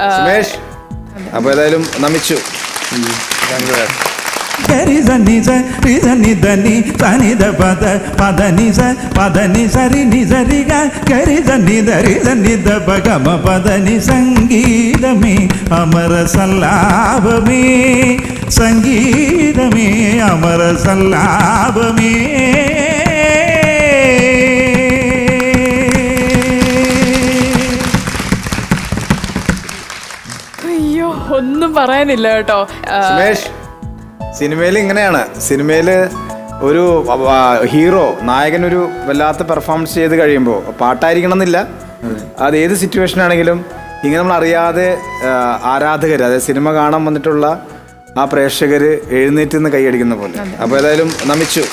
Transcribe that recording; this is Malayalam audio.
സുമേഷ് അപ്പൊ ഏതായാലും നമിച്ചു గరి సని స రి సని దని సని ద పద పద ని స పద ని సరి ని సరిగా గరి సని దరి సని ద పగమ పద ని సంగీతమే అమర సల్లాభమే సంగీతమే అమర సల్లాభమే അയ്യോ ഒന്നും പറയാനില്ല കേട്ടോ. സുമേഷ് സിനിമയിൽ ഇങ്ങനെയാണ്. സിനിമയിൽ ഒരു ഹീറോ നായകൻ ഒരു വല്ലാത്ത പെർഫോമൻസ് ചെയ്ത് കഴിയുമ്പോൾ പാട്ടായിരിക്കണം എന്നില്ല അത് ഏത് സിറ്റുവേഷൻ ആണെങ്കിലും ഇങ്ങനെ നമ്മൾ അറിയാതെ ആരാധകർ അതായത് സിനിമ കാണാൻ വന്നിട്ടുള്ള ആ പ്രേക്ഷകർ എഴുന്നേറ്റ് നിന്ന് കൈയടിക്കുന്ന പോലെ. അപ്പോൾ ഏതായാലും നമിച്ചു.